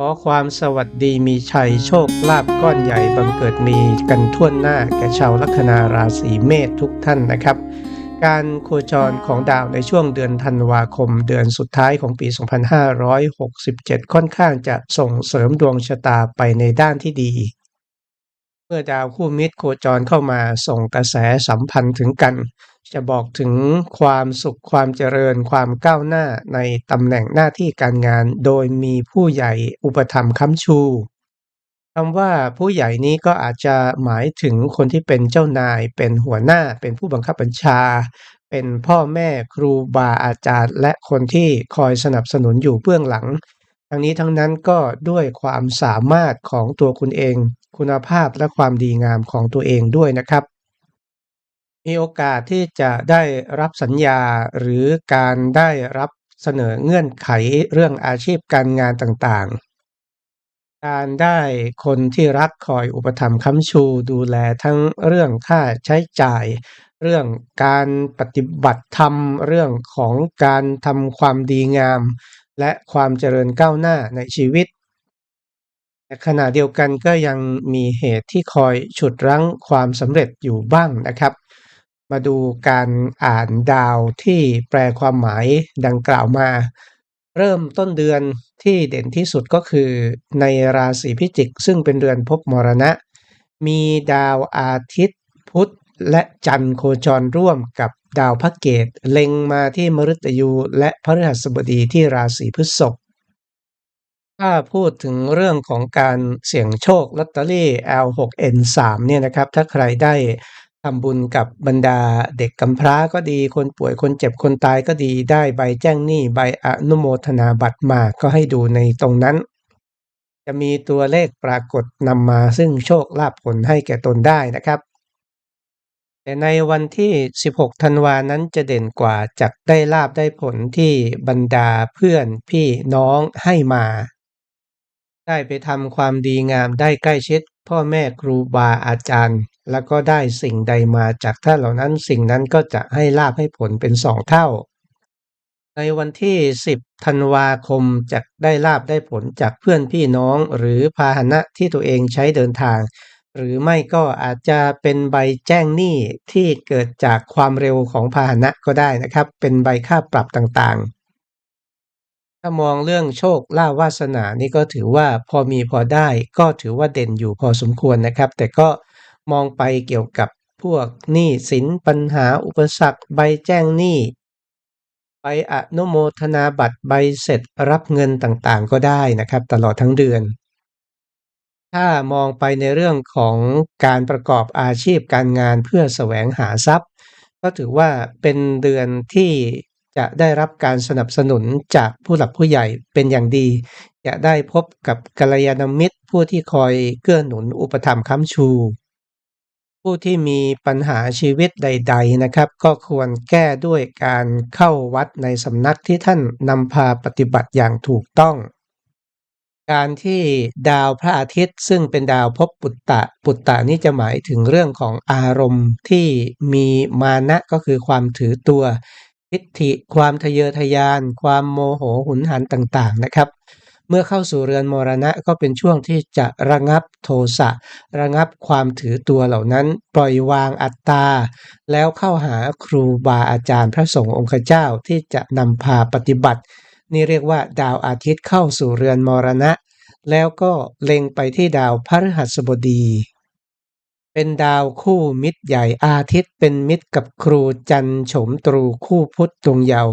ขอความสวัสดีมีชัยโชคลาภก้อนใหญ่บังเกิดมีกันทั่วหน้าแก่ชาวลัคนาราศีเมษทุกท่านนะครับ การโคจรของดาวในช่วงเดือนธันวาคม เดือนสุดท้ายของปี 2567 ค่อนข้างจะส่งเสริมดวงชะตาไปในด้านที่ดี เมื่อดาวคู่มิตรโคจรเข้ามาส่งกระแสสัมพันธ์ถึงกัน จะบอกถึงความสุขความเจริญความก้าวหน้าในตำแหน่งหน้าที่การงาน โดยมีผู้ใหญ่อุปถัมภ์ค้ำชูคำว่าผู้ใหญ่นี้ก็อาจจะหมายถึงคนที่เป็นเจ้านาย เป็นหัวหน้า เป็นผู้บังคับบัญชา เป็นพ่อแม่ครูบาอาจารย์ และคนที่คอยสนับสนุนอยู่เบื้องหลัง ทั้งนี้ทั้งนั้นก็ด้วยความสามารถของตัวคุณเอง คุณภาพและความดีงามของตัวเองด้วยนะครับ มีโอกาสที่จะได้รับสัญญา หรือการได้รับเสนอเงื่อนไขเรื่องอาชีพการงานต่าง ๆ การได้คนที่รักคอยอุปถัมภ์ค้ำชู ดูแลทั้งเรื่องค่าใช้จ่าย เรื่องการปฏิบัติธรรม เรื่องของการทำความดีงาม และความเจริญก้าวหน้าในชีวิต แต่ขณะเดียวกันก็ยังมีเหตุที่คอยฉุดรั้งความสำเร็จอยู่บ้างนะครับ มาดูการอ่านดาวที่แปลความหมายดังกล่าวมา เริ่มต้นเดือนที่เด่นที่สุดก็คือ ในราศีพิจิก ซึ่งเป็นเดือนภพมรณะ มีดาวอาทิตย์ พุธและจันทร์โคจรร่วมกับดาวพระเกตเล็งมาที่มฤตยูและพฤหัสบดีที่ราศีพฤษภถ้าพูดถึงเรื่องของการเสี่ยงโชคลอตเตอรี่ L6N3 เนี่ยนะครับ ถ้าใครได้ำบุญกับบรรดาเด็กกำพร้าก็ดี คนป่วยคนเจ็บคนตายก็ดีได้ใบแจ้งหนี้ใบอนุโมทนาบัตรมาก็ให้ดูในตรงนั้น จะมีตัวเลขปรากฏนำมาซึ่งโชคลาภผลให้แก่ตนได้นะครับ แต่ในวันที่ 16 ธันวานั้นจะเด่นกว่าจะได้ลาบได้ผลที่บรรดาเพื่อนพี่น้องให้มา ได้ไปทำความดีงามได้ใกล้ชิดพ่อแม่ครูบาอาจารย์ แล้วก็ได้สิ่งใดมาจากท่านเหล่านั้นสิ่งนั้นก็จะให้ลาบให้ผลเป็นสองเท่า ในวันที่ 10ธันวาคมจะได้ลาบได้ผลจากเพื่อนพี่น้องหรือพาหนะที่ตัวเองใช้เดินทาง หรือไม่ก็อาจจะเป็นใบแจ้งหนี้ที่เกิดจากความเร็วของพาหนะก็ได้นะครับ เป็นใบค่าปรับต่างๆถ้ามองเรื่องโชคลาภวาสนานี่ก็ถือว่าพอมีพอได้ก็ถือว่าเด่นอยู่พอสมควรนะครับ แต่ก็ มองไปเกี่ยวกับพวกหนี้สินปัญหาอุปสรรคใบแจ้งหนี้ใบอนุโมทนาบัตรใบเสร็จรับเงินต่างๆ ก็ได้นะครับ ตลอดทั้งเดือน ถ้ามองไปในเรื่องของการประกอบอาชีพการงานเพื่อแสวงหาทรัพย์ ก็ถือว่าเป็นเดือนที่จะได้รับการสนับสนุนจากผู้หลักผู้ใหญ่เป็นอย่างดี จะได้พบกับกัลยาณมิตรผู้ที่คอยเกื้อหนุนอุปถัมภ์ค้ำชู ผู้ที่มีปัญหาชีวิตใด ๆนะครับ ก็ควรแก้ด้วยการเข้าวัดในสำนักที่ท่านนำพาปฏิบัติอย่างถูกต้อง การที่ดาวพระอาทิตย์ซึ่งเป็นดาวภพปุตตะ ปุตตะนี่จะหมายถึงเรื่องของอารมณ์ที่มีมานะก็คือความถือตัวทิฏฐิความทะเยอทะยาน ความโมโหหุนหันต่างๆนะครับ เมื่อเข้าสู่เรือนมรณะก็เป็นช่วงที่จะระงับโทสะระงับความถือตัวเหล่านั้น ปล่อยวางอัตตา แล้วเข้าหาครูบาอาจารย์พระสงฆ์องค์เจ้าที่จะนำพาปฏิบัติ นี่เรียกว่าดาวอาทิตย์เข้าสู่เรือนมรณะ แล้วก็เล็งไปที่ดาวพฤหัสบดีเป็นดาวคู่มิตรใหญ่อาทิตย์เป็นมิตรกับครูจันโฉมตรูคู่พุทธดวงเยาว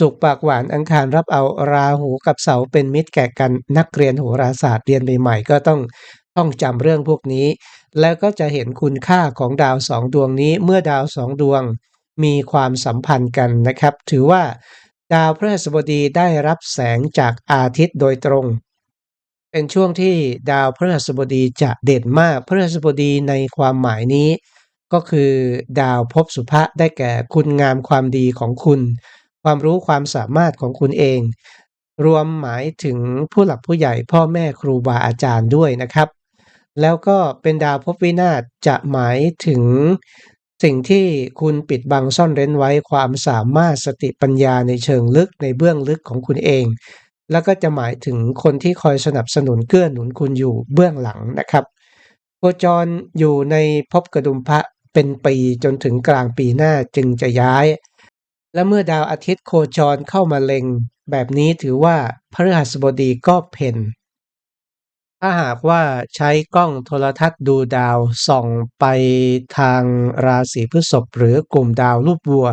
สุกปากหวานอังคารรับเอาราหูกับเสาเป็นมิตรแก่กันนักเรียนโหราศาสตร์เรียนใหม่ๆ ก็ต้องต้องจำเรื่องพวกนี้ แล้วก็จะเห็นคุณค่าของดาวสองดวงนี้เมื่อดาวสองดวงมีความสัมพันธ์กันนะครับ ถือว่า ดาวพฤหัสบดีได้รับแสงจากอาทิตย์โดยตรง เป็นช่วงที่ดาวพฤหัสบดีจะเด่นมากพฤหัสบดีในความหมายนี้ ก็คือ ดาวภพสุภะได้แก่คุณงามความดีของคุณ ความรู้ความสามารถของคุณเอง รวมหมายถึงผู้หลักผู้ใหญ่พ่อแม่ครูบาอาจารย์ด้วยนะครับ แล้วก็เป็นดาวภพวินาศจะหมายถึงสิ่งที่คุณปิดบังซ่อนเร้นไว้ความสามารถสติปัญญาในเชิงลึกในเบื้องลึกของคุณเอง แล้วก็จะหมายถึงคนที่คอยสนับสนุนเกื้อหนุนคุณอยู่เบื้องหลังนะครับโคจรอยู่ในภพกระดุมพระเป็นปีจนถึงกลางปีหน้าจึงจะย้าย และเมื่อดาวอาทิตย์โคจรเข้ามาเล็ง แบบนี้ถือว่าพฤหัสบดีก็เพนถ้าหากว่าใช้กล้องโทรทัศน์ดูดาวส่องไปทางราศีพฤษภหรือกลุ่มดาวรูปวัว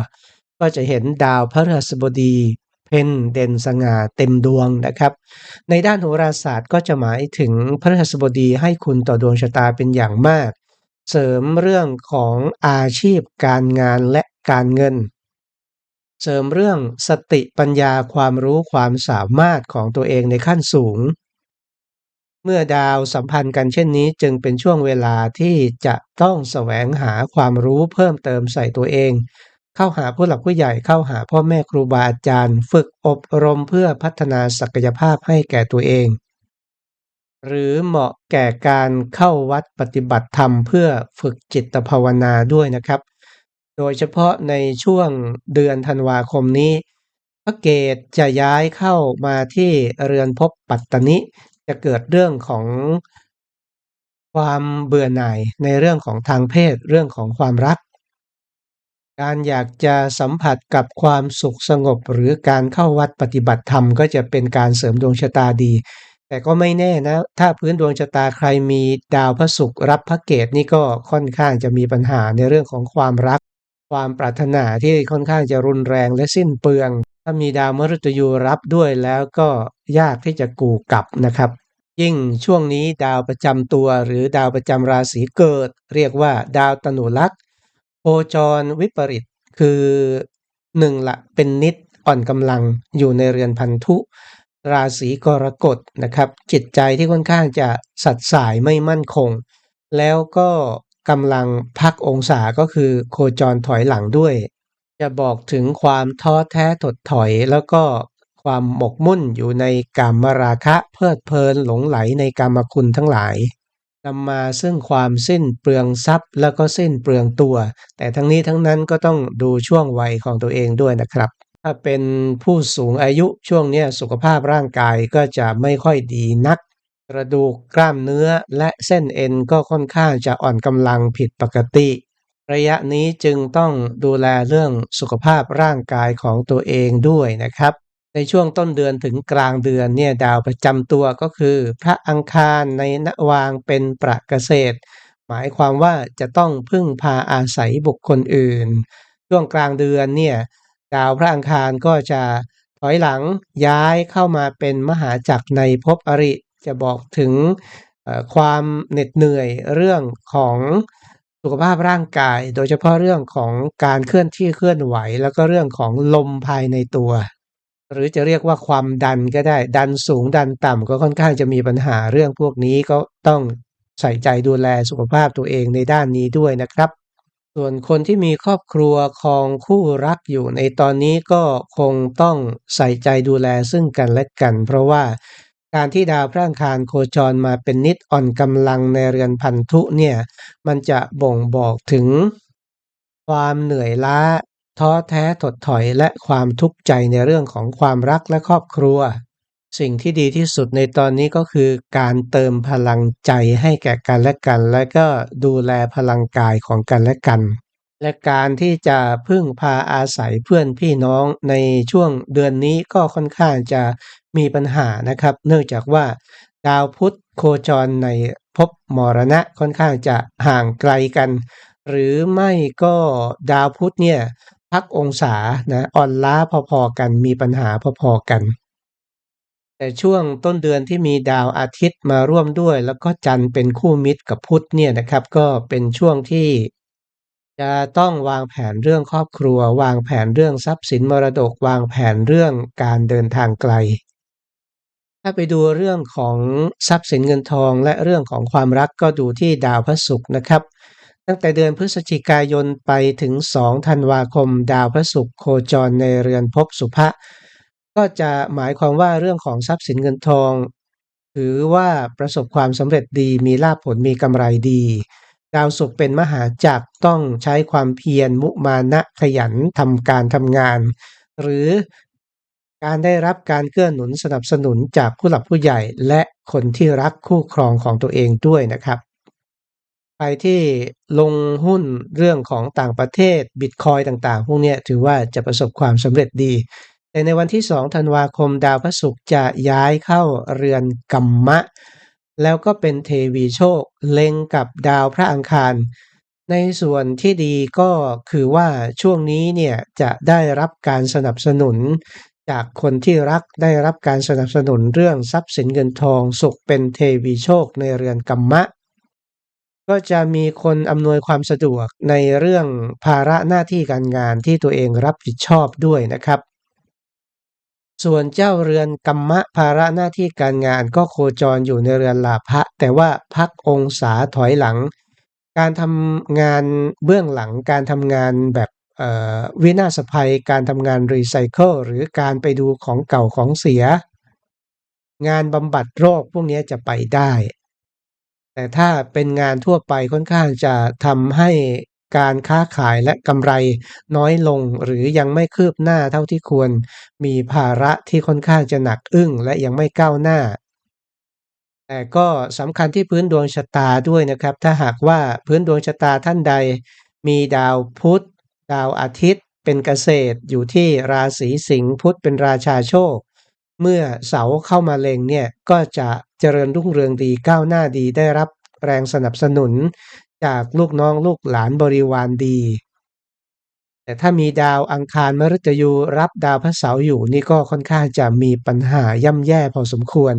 ก็จะเห็นดาวพฤหัสบดีเพ่นเด่นสง่าเต็มดวงนะครับ ในด้านโหราศาสตร์ก็จะหมายถึงพฤหัสบดีให้คุณต่อดวงชะตาเป็นอย่างมาก เสริมเรื่องของอาชีพการงานและการเงิน เสริมเรื่องสติปัญญาความรู้ความสามารถของตัวเองในขั้นสูง เมื่อดาวสัมพันธ์กันเช่นนี้จึงเป็นช่วงเวลาที่จะต้องแสวงหาความรู้เพิ่มเติมใส่ตัวเอง เข้าหาผู้หลักผู้ใหญ่เข้าหาพ่อแม่ครูบาอาจารย์ ฝึกอบรมเพื่อพัฒนาศักยภาพให้แก่ตัวเองหรือเหมาะแก่การเข้าวัดปฏิบัติธรรมเพื่อฝึกจิตภาวนาด้วยนะครับ โดยเฉพาะในช่วงเดือนธันวาคมนี้ พระเกตจะย้ายเข้ามาที่เรือนภพปัตตนิ จะเกิดเรื่องของความเบื่อหน่ายในเรื่องของทางเพศเรื่องของความรัก การอยากจะสัมผัสกับความสุขสงบ หรือการเข้าวัดปฏิบัติธรรมก็จะเป็นการเสริมดวงชะตาดี แต่ก็ไม่แน่นะ ถ้าพื้นดวงชะตาใครมีดาวพระศุกร์รับพระเกตนี่ก็ค่อนข้างจะมีปัญหาในเรื่องของความรัก ความปรารถนาที่ค่อนข้างจะรุนแรงและสิ้นเปลือง ถ้ามีดาวมฤตยูรับด้วยแล้วก็ยากที่จะกูกลับนะครับ ยิ่งช่วงนี้ดาวประจำตัวหรือดาวประจำราศีเกิด เรียกว่าดาวตนุลักษโคจรวิปริตคือหนึ่งละเป็นนิดอ่อนกำลังอยู่ในเรือนพันธุ ราศีกรกฎนะครับ จิตใจที่ค่อนข้างจะสัดสายไม่มั่นคง แล้วก็ กำลังพักองศาก็คือโคจรถอยหลังด้วย จะบอกถึงความท้อแท้ถดถอยแล้วก็ความหมกมุ่นอยู่ในกามราคะเพลิดเพลินหลงไหลในกามคุณทั้งหลายนำมาซึ่งความสิ้นเปลืองทรัพย์ แล้วก็สิ้นเปลืองตัว แต่ทั้งนี้ทั้งนั้นก็ต้องดูช่วงวัยของตัวเองด้วยนะครับ ถ้าเป็นผู้สูงอายุช่วงนี้สุขภาพร่างกายก็จะไม่ค่อยดีนัก กระดูกกล้ามเนื้อและเส้นเอ็นก็ค่อนข้างจะอ่อนกำลังผิดปกติ ระยะนี้จึงต้องดูแลเรื่องสุขภาพร่างกายของตัวเองด้วยนะครับ ในช่วงต้นเดือนถึงกลางเดือนเนี่ยดาวประจำตัวก็คือ พระอังคารในนวางเป็นประเกษตร หมายความว่าจะต้องพึ่งพาอาศัยบุคคลอื่น ช่วงกลางเดือนเนี่ยดาวพระอังคารก็จะถอยหลังย้ายเข้ามาเป็นมหาจักรในภพอริ จะบอกถึงความเหน็ดเหนื่อยเรื่องของสุขภาพร่างกาย โดยเฉพาะเรื่องของการเคลื่อนที่เคลื่อนไหว แล้วก็เรื่องของลมภายในตัว หรือจะเรียกว่าความดันก็ได้ดันสูงดันต่ำก็ค่อนข้างจะมีปัญหาเรื่องพวกนี้ก็ต้องใส่ใจดูแลสุขภาพตัวเองในด้านนี้ด้วยนะครับ ส่วนคนที่มีครอบครัวคองคู่รักอยู่ในตอนนี้ก็คงต้องใส่ใจดูแลซึ่งกันและกัน เพราะว่า การที่ดาวพระอังคารโคจรมาเป็นนิดอ่อนกำลังในเรือนพันธุเนี่ยมันจะบ่งบอกถึง ความเหนื่อยล้า ท้อแท้ถดถอยและความทุกข์ใจในเรื่องของความรักและครอบครัว สิ่งที่ดีที่สุดในตอนนี้ก็คือการเติมพลังใจให้แก่กันและกัน และก็ดูแลพลังกายของกันและกัน และการที่จะพึ่งพาอาศัยเพื่อนพี่น้องในช่วงเดือนนี้ก็ค่อนข้างจะ มีปัญหานะครับ เนื่องจากว่า ดาวพุธโคจรในภพมรณะค่อนข้างจะห่างไกลกัน หรือไม่ก็ดาวพุธเนี่ยพักองศานะอ่อนล้าพอๆกัน มีปัญหาพอๆกัน แต่ช่วงต้นเดือนที่มีดาวอาทิตย์มาร่วมด้วย แล้วก็จันทร์เป็นคู่มิตรกับพุธเนี่ยนะครับ ก็เป็นช่วงที่จะต้องวางแผนเรื่องครอบครัว วางแผนเรื่องทรัพย์สินมรดก วางแผนเรื่องการเดินทางไกล ถ้าไปดูเรื่องของทรัพย์สินเงินทอง และเรื่องของความรักก็ดูที่ดาวพระศุกร์นะครับ ตั้งแต่เดือนพฤศจิกายนไปถึง 2 ธันวาคม ดาวพระศุกร์โคจรในเรือนภพสุภะก็จะหมายความว่าเรื่องของทรัพย์สินเงินทอง ถือว่าประสบความสำเร็จดีมีลาภผลมีกำไรดี ดาวศุกร์เป็นมหาจักรต้องใช้ความเพียรมุมานะขยันทำการทำงาน หรือ การได้รับการเกื้อหนุนสนับสนุนจากผู้หลักผู้ใหญ่และคนที่รักคู่ครองของตัวเองด้วยนะครับ ใครที่ลงหุ้นเรื่องของต่างประเทศบิตคอยต่างๆ พวกนี้ถือว่าจะประสบความสำเร็จดี แต่ในวันที่2ธันวาคมดาวพระศุกร์จะย้ายเข้าเรือนกัมมะ แล้วก็เป็นเทวีโชค เล็งกับดาวพระอังคารในส่วนที่ดีก็คือว่าช่วงนี้เนี่ยจะได้รับการสนับสนุน จากคนที่รักได้รับการสนับสนุนเรื่องทรัพย์สินเงินทองสุขเป็นเทวีโชคในเรือนกัมมะ ก็จะมีคนอำนวยความสะดวกในเรื่องภาระหน้าที่การงานที่ตัวเองรับผิดชอบด้วยนะครับ ส่วนเจ้าเรือนกัมมะภาระหน้าที่การงานก็โคจรอยู่ในเรือนลาภะแต่ว่าพักองศาถอยหลัง การทำงานเบื้องหลังการทำงานแบบ วินาศภัยการทำงานรีไซเคิลหรือการไปดูของเก่าของเสีย งานบำบัดโรคพวกนี้จะไปได้ แต่ถ้าเป็นงานทั่วไปค่อนข้างจะทำให้การค้าขายและกำไรน้อยลงหรือยังไม่คืบหน้าเท่าที่ควร มีภาระที่ค่อนข้างจะหนักอึ้งและยังไม่ก้าวหน้า แต่ก็สำคัญที่พื้นดวงชะตาด้วยนะครับ ถ้าหากว่าพื้นดวงชะตาท่านใด มีดาวพุธ ดาวอาทิตย์เป็นเกษตรอยู่ที่ราศีสิงห์พุธเป็นราชาโชค เมื่อเสาเข้ามาเล็งเนี่ยก็จะเจริญรุ่งเรืองดีก้าวหน้าดีได้รับแรงสนับสนุน จากลูกน้องลูกหลานบริวารดี แต่ถ้ามีดาวอังคารมฤตยูรับดาวพระเสาร์อยู่นี่ก็ค่อนข้างจะมีปัญหาย่ำแย่พอสมควร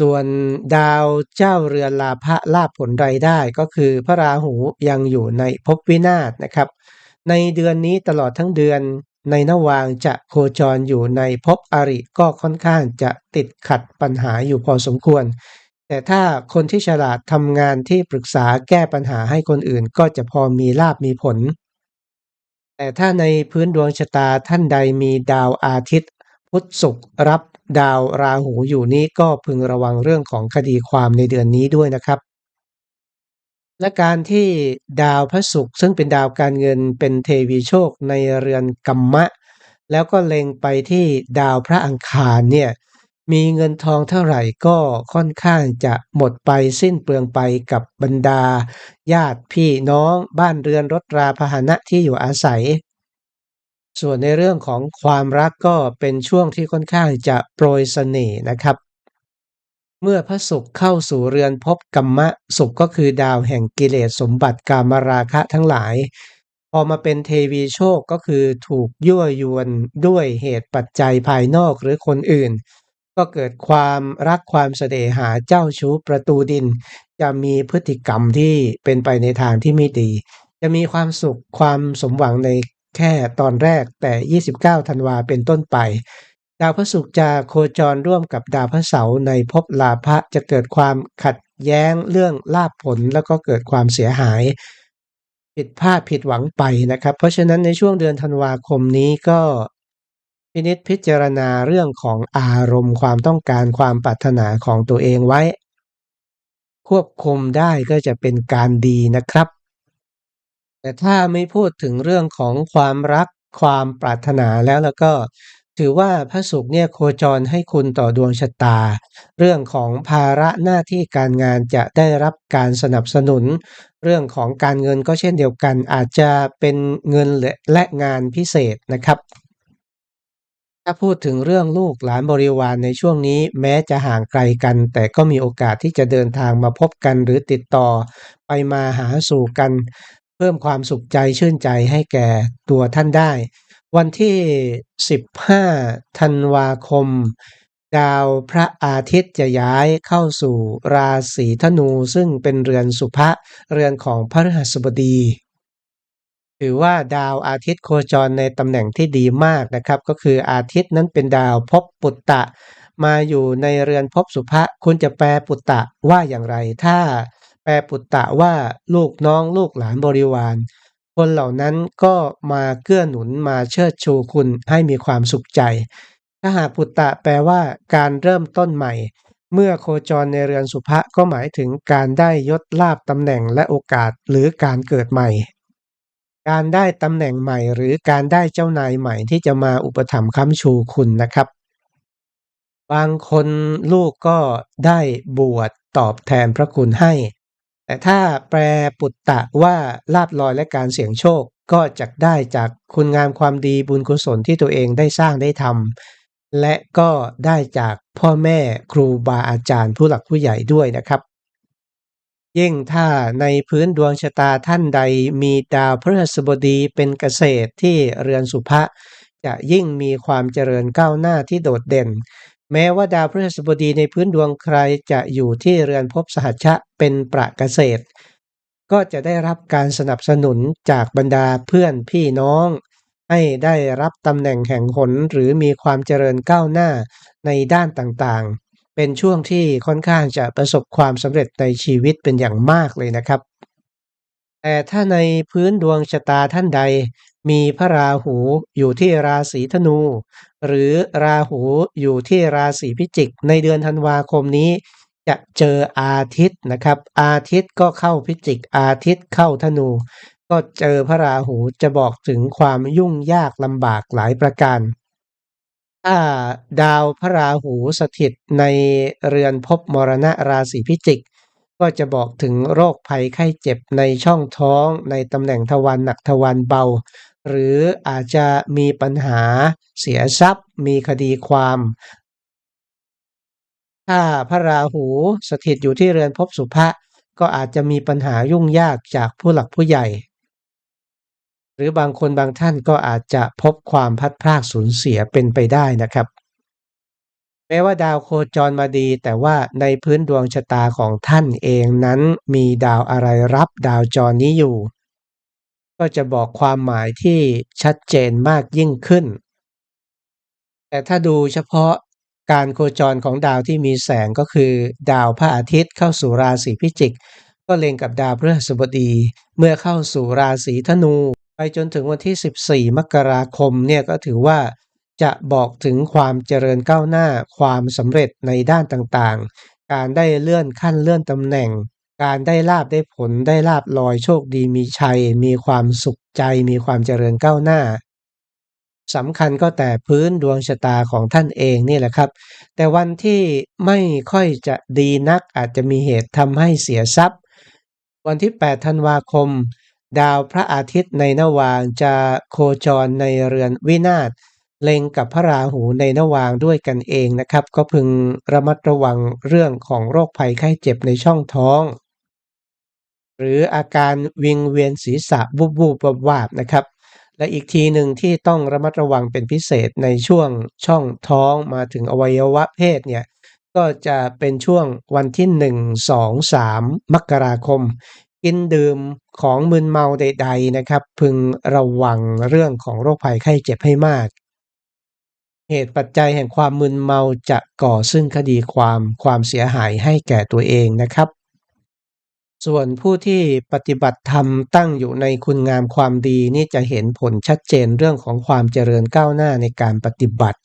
ส่วนดาวเจ้าเรือนลาภะลาภผลรายได้ก็คือพระราหูยังอยู่ในภพวินาศนะครับ ในเดือนนี้ตลอดทั้งเดือนในนวางจะโคจรอยู่ในภพอริก็ค่อนข้างจะติดขัดปัญหาอยู่พอสมควร แต่ถ้าคนที่ฉลาดทำงานที่ปรึกษาแก้ปัญหาให้คนอื่นก็จะพอมีลาบมีผล แต่ถ้าในพื้นดวงชะตาท่านใดมีดาวอาทิตย์ พุธศุกร์รับ ดาวราหูอยู่นี้ก็พึงระวังเรื่องของคดีความในเดือนนี้ด้วยนะครับ และการที่ดาวพระศุกร์ซึ่งเป็นดาวการเงินเป็นเทวีโชคในเรือนกัมมะ แล้วก็เล็งไปที่ดาวพระอังคารเนี่ยมีเงินทองเท่าไหร่ก็ค่อนข้างจะหมดไปสิ้นเปลืองไปกับบรรดา ญาติพี่น้องบ้านเรือนรถราพาหนะที่อยู่อาศัย ส่วนในเรื่องของความรักก็เป็นช่วงที่ค่อนข้างจะโปรยเสน่ห์นะครับ เมื่อพระศุกร์เข้าสู่เรือนพบกัมมะศุกร์ก็คือดาวแห่งกิเลสสมบัติกามราคะทั้งหลาย พอมาเป็นเทวีโชคก็คือถูกยั่วยวนด้วยเหตุปัจจัยภายนอกหรือคนอื่น ก็เกิดความรักความเสน่หาเจ้าชู้ประตูดิน จะมีพฤติกรรมที่เป็นไปในทางที่ไม่ดี จะมีความสุขความสมหวังใน แค่ตอนแรกแต่ 29 ธันวาเป็นต้นไป ดาวพระศุกร์จะโคจรร่วมกับดาวพระเสาร์ในภพลาภะจะเกิดความขัดแย้งเรื่องลาภผลแล้วก็เกิดความเสียหายผิดพลาดผิดหวังไปนะครับ เพราะฉะนั้นในช่วงเดือนธันวาคมนี้ก็พินิจพิจารณาเรื่องของอารมณ์ความต้องการความปรารถนาของตัวเองไว้ ควบคุมได้ก็จะเป็นการดีนะครับ แต่ถ้าไม่พูดถึงเรื่องของความรักความปรารถนาแล้วแล้วก็ถือว่าพระศุกร์เนี่ยโคจรให้คุณต่อดวงชะตา เรื่องของภาระหน้าที่การงานจะได้รับการสนับสนุน เรื่องของการเงินก็เช่นเดียวกัน อาจจะเป็นเงินและงานพิเศษนะครับ ถ้าพูดถึงเรื่องลูกหลานบริวารในช่วงนี้แม้จะห่างไกลกัน แต่ก็มีโอกาสที่จะเดินทางมาพบกันหรือติดต่อไปมาหาสู่กัน เพิ่มความสุขใจชื่นใจให้แก่ตัวท่านได้ วันที่ 15 ธันวาคม ดาวพระอาทิตย์จะย้ายเข้าสู่ราศีธนูซึ่งเป็นเรือนสุภะเรือนของพระฤหัสบดี ถือว่าดาวอาทิตย์โคจรในตำแหน่งที่ดีมากนะครับ ก็คืออาทิตย์นั้นเป็นดาวภพปุตตะ มาอยู่ในเรือนภพสุภะคุณจะแปลปุตตะว่าอย่างไรถ้า แปลปุตตะว่าลูกน้องลูกหลานบริวาร คนเหล่านั้นก็มาเกื้อหนุนมาเชิดชูคุณให้มีความสุขใจถ้าหากปุตตะแปลว่าการเริ่มต้นใหม่ เมื่อโคจรในเรือนสุภะก็หมายถึงการได้ยศลาบตำแหน่งและโอกาสหรือการเกิดใหม่ การได้ตำแหน่งใหม่ หรือการได้เจ้านายใหม่ที่จะมาอุปถัมภ์ค้ำชูคุณนะครับ บางคนลูกก็ได้บวชตอบแทนพระคุณให้ แต่ถ้าแปลปุตตะว่าลาบลอยและการเสี่ยงโชคก็จะได้จากคุณงามความดีบุญกุศลที่ตัวเองได้สร้างได้ทำและก็ได้จากพ่อแม่ครูบาอาจารย์ผู้หลักผู้ใหญ่ด้วยนะครับ ยิ่งถ้าในพื้นดวงชะตาท่านใดมีดาวพฤหัสบดีเป็นเกษตรที่เรือนสุภะจะยิ่งมีความเจริญก้าวหน้าที่โดดเด่น แม้ว่าดาวพฤหัสบดีในพื้นดวงใครจะอยู่ที่เรือนภพสหัชชะเป็นประเกษตร ก็จะได้รับการสนับสนุนจากบรรดาเพื่อนพี่น้อง ให้ได้รับตำแหน่งแห่งหนหรือมีความเจริญก้าวหน้าในด้านต่างๆ เป็นช่วงที่ค่อนข้างจะประสบความสำเร็จในชีวิตเป็นอย่างมากเลยนะครับ แต่ถ้าในพื้นดวงชะตาท่านใด มีพระราหูอยู่ที่ราศีธนู หรือราหูอยู่ที่ราศีพิจิก ในเดือนธันวาคมนี้ จะเจออาทิตย์นะครับ อาทิตย์ก็เข้าพิจิก อาทิตย์เข้าธนู ก็เจอพระราหูจะบอกถึงความยุ่งยากลำบากหลายประการถ้าดาวพระราหูสถิตในเรือนภพมรณะราศีพิจิก ก็จะบอกถึงโรคภัยไข้เจ็บในช่องท้องในตำแหน่งทวารหนักทวารเบา หรืออาจจะมีปัญหาเสียทรัพย์ มีคดีความ ถ้าพระราหูสถิตอยู่ที่เรือนภพสุภะก็อาจจะมีปัญหายุ่งยากจากผู้หลักผู้ใหญ่ หรือบางคนบางท่านก็อาจจะพบความพัดพรากสูญเสียเป็นไปได้นะครับ แม้ว่าดาวโคจรมาดี แต่ว่าในพื้นดวงชะตาของท่านเองนั้นมีดาวอะไรรับดาวจรนี้อยู่ ก็จะบอกความหมายที่ชัดเจนมากยิ่งขึ้น แต่ถ้าดูเฉพาะการโคจรของดาวที่มีแสงก็คือ ดาวพระอาทิตย์เข้าสู่ราศีพิจิก ก็เล็งกับดาวพฤหัสบดี เมื่อเข้าสู่ราศีธนู ไปจนถึงวันที่ 14 มกราคมเนี่ยก็ถือว่าจะบอกถึงความเจริญก้าวหน้าความสำเร็จในด้านต่างๆ การได้เลื่อนขั้นเลื่อนตำแหน่ง การได้ลาบได้ผลได้ลาบลอยโชคดีมีชัย มีความสุขใจ มีความเจริญก้าวหน้าสำคัญก็แต่พื้นดวงชะตาของท่านเองนี่แหละครับ แต่วันที่ไม่ค่อยจะดีนักอาจจะมีเหตุทำให้เสียทรัพย์ วันที่ 8 ธันวาคม ดาวพระอาทิตย์ในนวางจะโคจรในเรือนวินาศเล็งกับพระราหูในนวางด้วยกันเองนะครับ ก็พึงระมัดระวังเรื่องของโรคภัยไข้เจ็บในช่องท้อง หรืออาการวิงเวียนศีรษะบุบบูบวาบนะครับ และอีกทีหนึ่งที่ต้องระมัดระวังเป็นพิเศษในช่วงช่องท้องมาถึงอวัยวะเพศเนี่ยก็จะเป็นช่วงวันที่ 1 2 3 มกราคม กินดื่มของมึนเมาใด ๆนะครับ พึงระวังเรื่องของโรคภัยไข้เจ็บให้มาก เหตุปัจจัยแห่งความมึนเมาจะก่อซึ่งคดีความความเสียหายให้แก่ตัวเองนะครับ ส่วนผู้ที่ปฏิบัติธรรมตั้งอยู่ในคุณงามความดีนี่จะเห็นผลชัดเจนเรื่องของความเจริญก้าวหน้าในการปฏิบัติ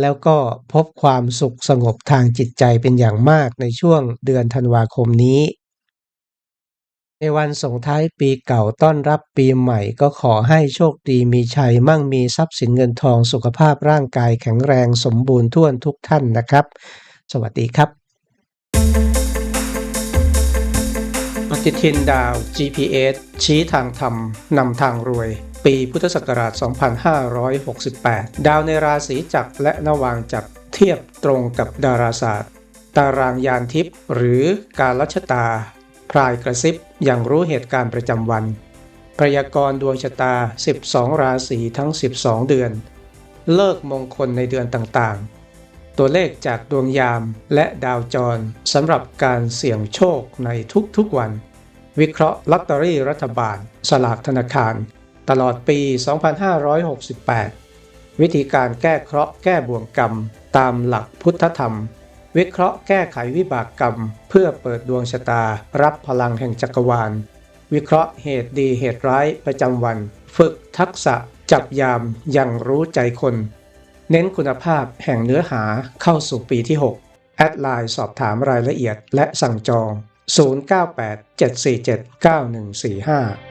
แล้วก็พบความสุขสงบทางจิตใจเป็นอย่างมากในช่วงเดือนธันวาคมนี้ ในวันส่งท้ายปีเก่าต้อนรับปีใหม่ก็ขอให้โชคดีมีชัยมั่งมีทรัพย์สินเงินทองสุขภาพร่างกายแข็งแรงสมบูรณ์ทั่วนทุกท่านนะครับ สวัสดีครับ ปฏิทินดาว GPS ชี้ทางธรรมนำทางรวย ปีพุทธศักราช 2568 ดาวในราศีจักรและนวางจักรเทียบตรงกับดาราศาสตร์ ตารางยานทิพย์หรือการลัชตา พรายกระซิบอย่างรู้เหตุการณ์ประจำวัน พยากรณ์ดวงชะตา 12 ราศีทั้ง 12 เดือน เลิกมงคลในเดือนต่างๆ ตัวเลขจากดวงยามและดาวจรสำหรับการเสี่ยงโชคในทุกๆวัน วิเคราะห์ลอตเตอรี่รัฐบาล สลากธนาคาร ตลอดปี 2568 วิธีการแก้เคราะห์แก้บ่วงกรรม ตามหลักพุทธธรรม วิเคราะห์แก้ไขวิบากกรรม เพื่อเปิดดวงชะตา รับพลังแห่งจักรวาล วิเคราะห์เหตุดีเหตุร้ายประจำวัน ฝึกทักษะจับยามอย่างรู้ใจคน เน้นคุณภาพแห่งเนื้อหาเข้าสู่ปีที่ 6 แอดไลน์สอบถามรายละเอียดและสั่งจอง 098 747 9145